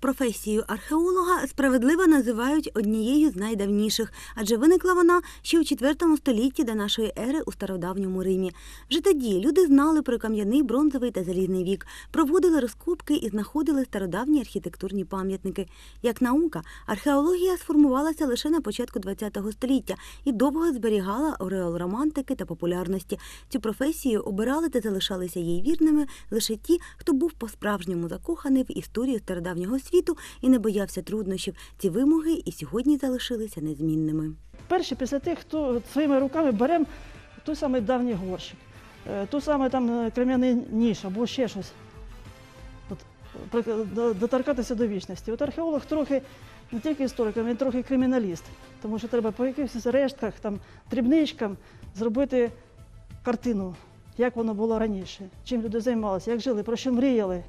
Професію археолога справедливо називають однією з найдавніших, адже виникла вона ще у IV столітті до нашої ери у стародавньому Римі. Вже тоді люди знали про кам'яний, бронзовий та залізний вік, проводили розкопки і знаходили стародавні архітектурні пам'ятники. Як наука, археологія сформувалася лише на початку ХХ століття і довго зберігала ореол романтики та популярності. Цю професію обирали та залишалися їй вірними лише ті, хто був по-справжньому закоханий в історію стародавнього світу і не боявся труднощів. Ці вимоги і сьогодні залишилися незмінними. Перші після тих, хто своїми руками беремо той самий давній горщик, е, ту саме там е, крем'яний ніж або ще щось. От, доторкатися до вічності. От археолог трохи не тільки історик, а він трохи криміналіст, тому що треба по якихось рештках, там, дрібничкам зробити картину, як воно було раніше, чим люди займалися, як жили, про що мріяли.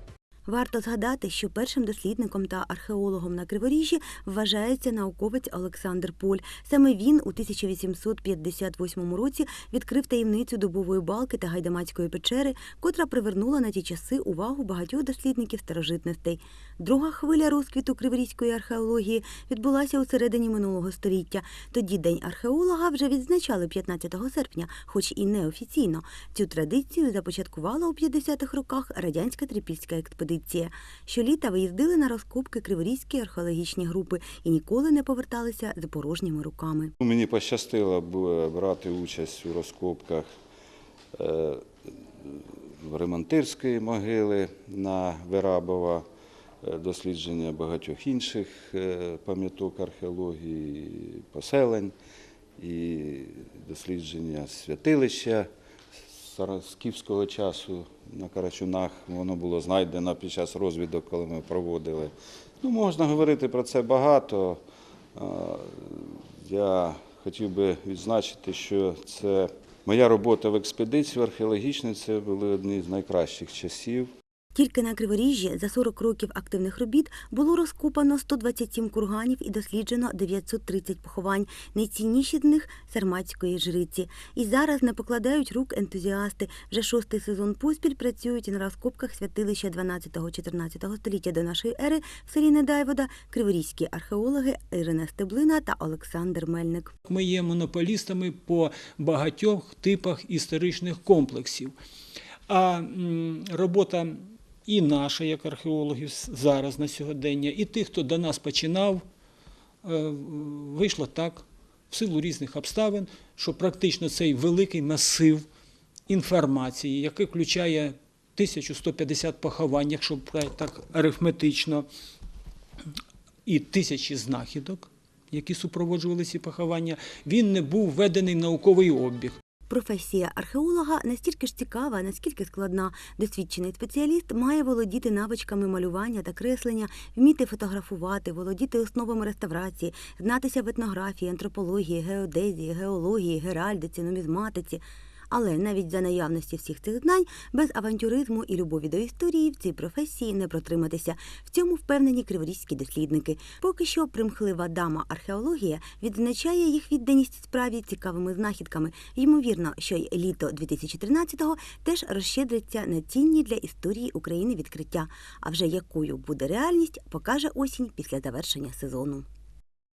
Варто згадати, що першим дослідником та археологом на Криворіжжі вважається науковець Олександр Поль. Саме він у 1858 році відкрив таємницю дубової балки та гайдамацької печери, котра привернула на ті часи увагу багатьох дослідників старожитностей. Друга хвиля розквіту криворізької археології відбулася у середині минулого століття. Тоді День археолога вже відзначали 15 серпня, хоч і неофіційно. Цю традицію започаткувала у 50-х роках радянська трипільська експедиція. Щоліта виїздили на розкопки криворізькі археологічні групи і ніколи не поверталися з порожніми руками. Ну, Мені пощастило брати участь у розкопках е, Ремонтирської могили на Вирабова, е, дослідження багатьох інших е, пам'яток археології, поселень і дослідження святилища скіфського часу на Карачунах. Воно було знайдено під час розвідок, коли ми проводили. Ну, можна говорити про це багато. Я хотів би відзначити, що це моя робота в експедиції археологічній, це були одні з найкращих часів. Тільки на Криворіжжі за 40 років активних робіт було розкопано 127 курганів і досліджено 930 поховань, найцінніші з них сарматської жриці. І зараз не покладають рук ентузіасти. Вже шостий сезон поспіль працюють на розкопках святилища 12-14 століття до нашої ери в селі Недайвода криворізькі археологи Ірина Стеблина та Олександр Мельник. Ми є монополістами по багатьох типах історичних комплексів. А робота і наша, як археологів, зараз на сьогодення, і тих, хто до нас починав, е, вийшла так, в силу різних обставин, що практично цей великий масив інформації, який включає 1150 поховань, якщо так арифметично, і тисячі знахідок, які супроводжували ці поховання, він не був введений в науковий обіг. Професія археолога настільки ж цікава, наскільки складна. Досвідчений спеціаліст має володіти навичками малювання та креслення, вміти фотографувати, володіти основами реставрації, знатися в етнографії, антропології, геодезії, геології, геральдиці, нумізматиці. Але навіть за наявності всіх цих знань без авантюризму і любові до історії в цій професії не протриматися. В цьому впевнені криворізькі дослідники. Поки що примхлива дама археологія відзначає їх відданість справі цікавими знахідками. Ймовірно, що й літо 2013-го теж розщедриться на цінні для історії України відкриття. А вже якою буде реальність, покаже осінь після завершення сезону.